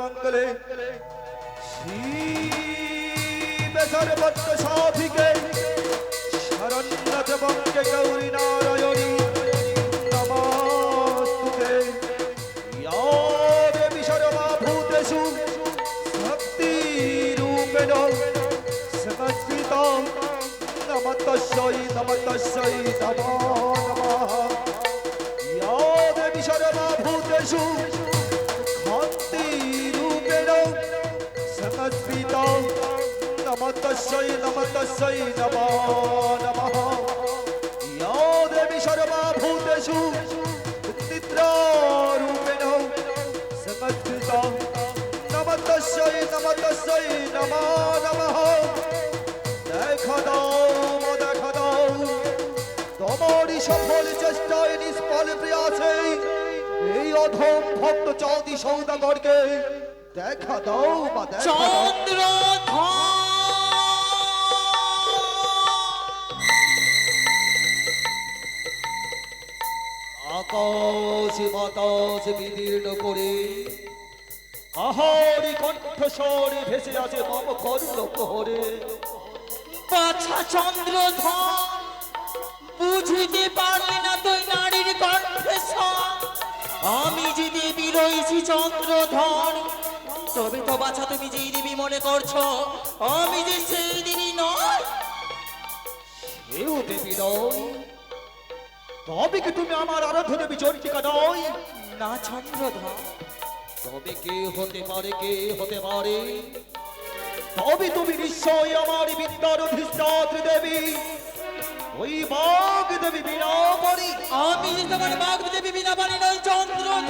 মঙ্গলে। শিবে সর্বত্র সাধিকে শরণ্যত বঙ্গে গৌরী নারায়ণী নমস্তুতে। ইয়া দেবী সর্বভূতেষু শক্তিরূপেণ সংস্কৃতং নমতস্যৈ নমতস্যৈ নমো নমঃ। ইয়া দেবী সর্বভূতেষু নমতস্যৈ নমতস্যৈ নমো নমঃ। ইয়া দেবী সর্বভূতেষু নিদ্রারূপেণ সংস্কৃতং নমতস্যৈ নমতস্যৈ নমো নমঃ দেখা দাও মা দেখা দাও তোমারই সফল চেষ্টায় নিষ্ফল প্রয়াসে এই অধম ভক্ত চাঁদি সৌদাগরকে দেখা দাও মা দেখা দাও আকাশ বাতাস বিদীর্ণ করে। আহারি কণ্ঠস্বরে ভেসে আছে মম কর্ণ প্রহরে বাছা চন্দ্রধর বুঝিতে পারলি না তুই নারীর কণ্ঠস্বর। আমি যে দেবী রয়েছি চন্দ্রধর তবে তো বাছা তুমি যেই দেবী মনে করছ, আমি যে সেই দেবী নয় এও দেবী নয়। তবে কি তুমি আমার আরাধ্য দেবী চন্ডিকা নয় না চন্দ্রধর। তবে কে হতে পারে কে হতে পারে? তবে তুমি নিশ্চয় আমার বিদ্যার অধিষ্ঠাত্রী দেবী। ওই বাঘ দেবী বিনা পরি আমি তোমার বাঘ দেবী বিনা বাণী নয় চন্দ্রধর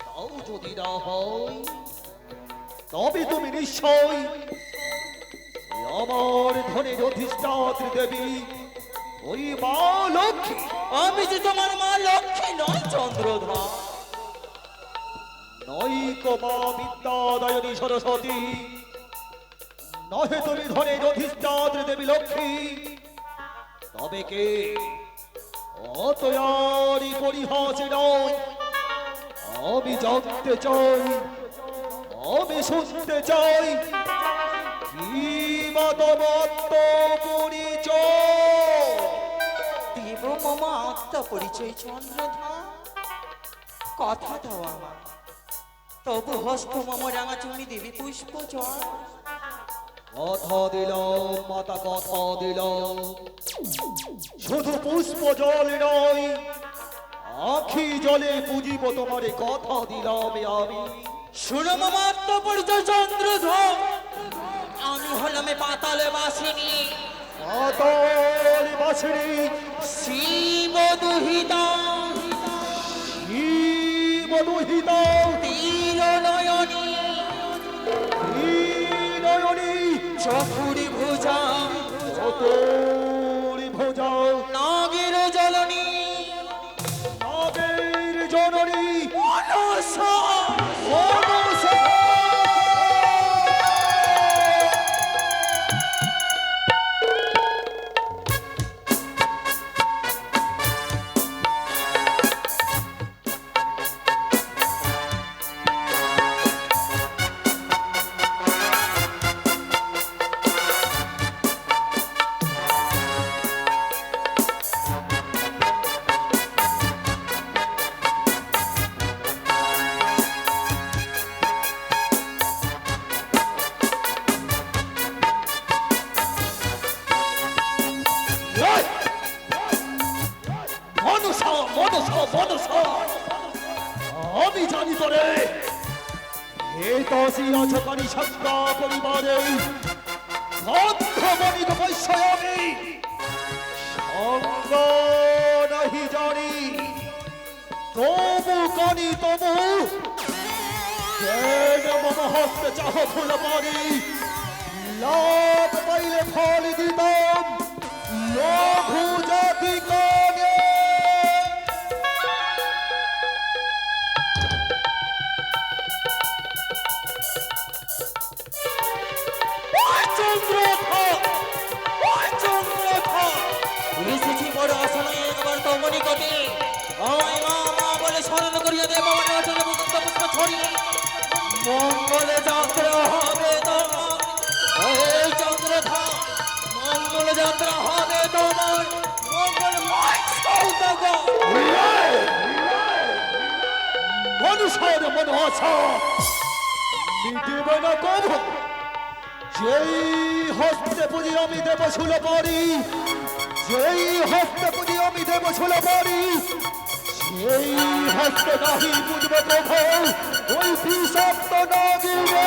তাও যদি না হয় তবে তুমি নিশ্চয় আমার ধনের অধিষ্ঠাত্রী দেবী ওই মা লক্ষ্মী। আমি যে তোমার মা লক্ষ্মী নয় চন্দ্রধর নৈক মা বিদ্যাদায়নী সরস্বতী নহে তুমি ধনের অধিষ্ঠাত্রী দেবী লক্ষ্মী। তবে কে? অতয়ারি পরিহাস নয় আমি জানতে চাই আমি শুনতে চাই। পরিচয়। দেব মম আত্মা পরিচয় চন্দ্রধর কথা দাও আমার তবু হস্ত মম রাঙা চুমি দেবী পুষ্প কথা মাতা কথা দিলাম। শুধু পুষ্প জল নয় আখি জলে পুজিব তোমারে কথা দিলাম আমি। শুনো মম পরিচয় চন্দ্রধর হলাম পাতালে বাসিনী। পাতালে বাসরি শিব অছকানি সত্তা পরিবারে। ভক্ত বণিক বৈশ্যয় আমি সঙ্গ নাহি জানি। তবু কানি তবু কেন মম হস্তে চাহ ফুল পারি লাভ পাইলে ফল দিতাম, লঘু জাতি মানুষের মন আশা মিটিবে না কব যেই হস্তে পুঁজি আমি দেব শুল পারি যেই হস্তে পুঁজি আমি দেব শুল পারি সেই হস্তে নাহি বুঝবে প্রভু, ওই বিষাক্ত নাগিনে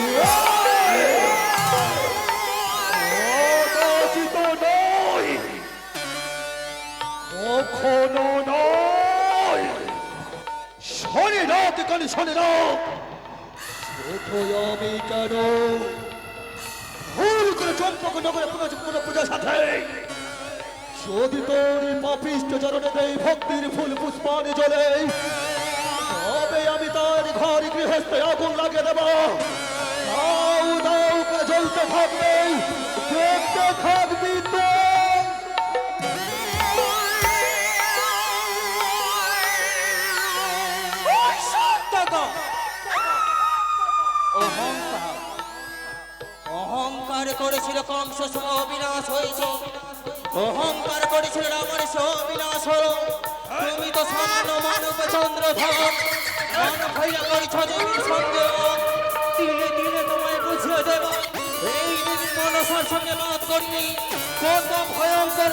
কানে শনি ছোট আমি কেন ভুল করে চম্পক নগরে পুনঃ পূজার সাথে যদি তোর পাপিষ্ট চরণে দেই ভক্তির ফুল পুষ্পানি জলে তবে আমি তার ঘর গৃহস্থে আগুন লাগিয়ে দেব দাও দাও জ্বলতে থাকবে দেখতে থাকবি অহংকার করেছিল কংস অবিনাশ হয়েছে। অহংকার করেছিল রামের সবিনাশ হলো। তুমি তো সামান্য মানব হইয়া করেছ দেবীর সঙ্গে। তোমায় বুঝিয়ে দেব। এই দিন মনসার সঙ্গে বাদ করিনি। কত ভয়ঙ্কর?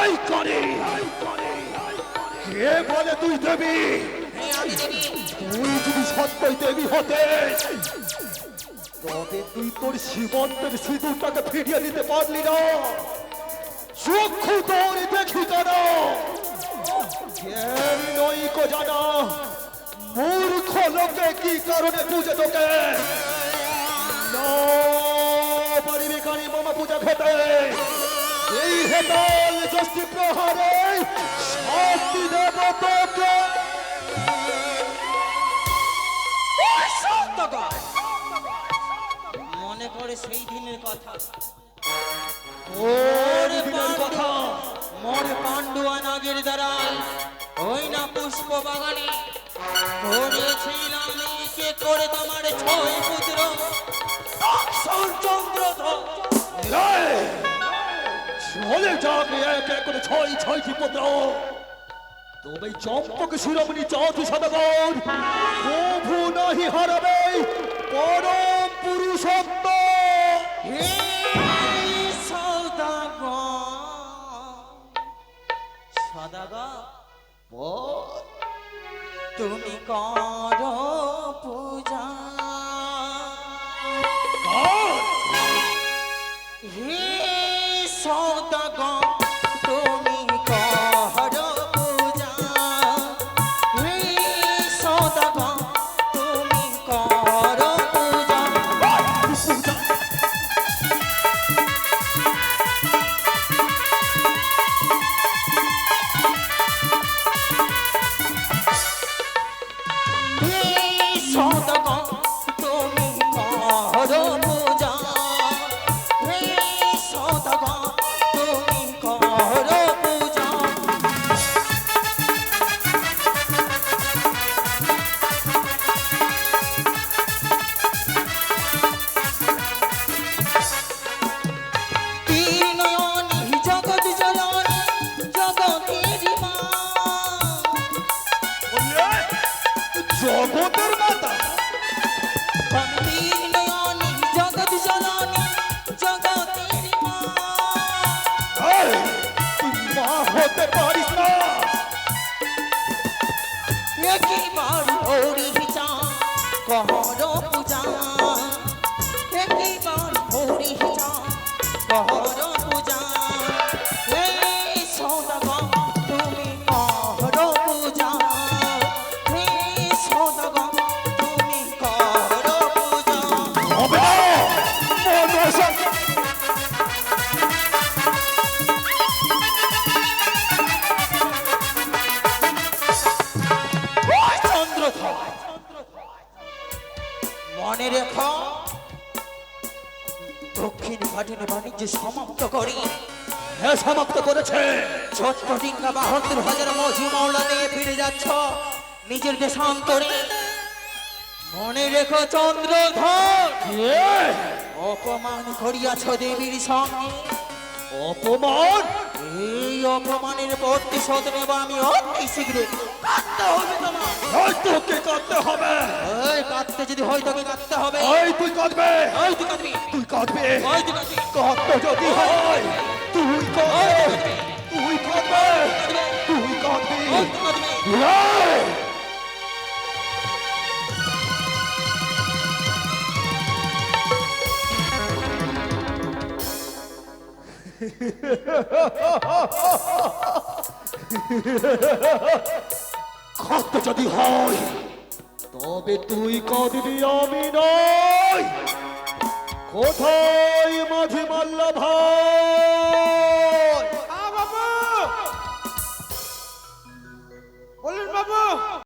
এই করে। কে বলে তুই দেবী? তুই যদি সত্যই দেবী হতে, তবে তুই তোর সীমন্তের সিঁদুরটাকে ফিরিয়ে দিতে পারলি না। চক্ষু তোর দেখি কেন? জ্ঞান নই কো জানা, মূর্খ লোকে কি কারণে পুজো তোকে? পারিবি কারি মামা পূজা খেতে এই হেতাল ষষ্ঠী প্রহারে শাস্তি দেব তোকে মনে করে সেই দিনের কথা। ওর দিনের কথা। মোর পান্ডুয়া নাগের দ্বারাই ওই না পুষ্প বাগানে। করেছিলাম কে করে তোমার ছয় পুত্র। চন্দ্রধর চলে যাবে এক এক করে ছয় ছয়টি পুত্র। তবে চম্পক শিরোমণি চৌধুরী সদগর প্রভু নহি হরবে পরম পুরুষত্ব তুমি কর পূজা। পারিস না একবার ওরি সমাপ্ত করেছে। ছোট্ট ডিঙ্গা বাহাত্তর হাজার মজু মাওলা নিয়ে ফিরে যাচ্ছ। নিজের দেশান্তরে মনে রেখো চন্দ্রধর অপমান করিয়াছ দেবীর সঙ্গে। অপমান? এই অপমানের প্রতিশোধ নেব আমি অতি শীঘ্র কাঁদতে হবে তোমার হবে। কাঁদতে যদি হয় তোকে কাঁদতে হবে। ওই তুই কাঁদবে। ওই তুই কাঁদবি। তুই কাঁদবে। ওই তুই কাঁদবি। কাঁদতে যদি হয় তুই কাঁদবে। তুই কাঁদবে। তুই কাঁদবি। ওই তুই কাঁদবি। এই! কাঁদতে যদি হয় তবে তুই কদবি আমি নয় কোথায় মাঝে মাল্ল ভাই? বাবু!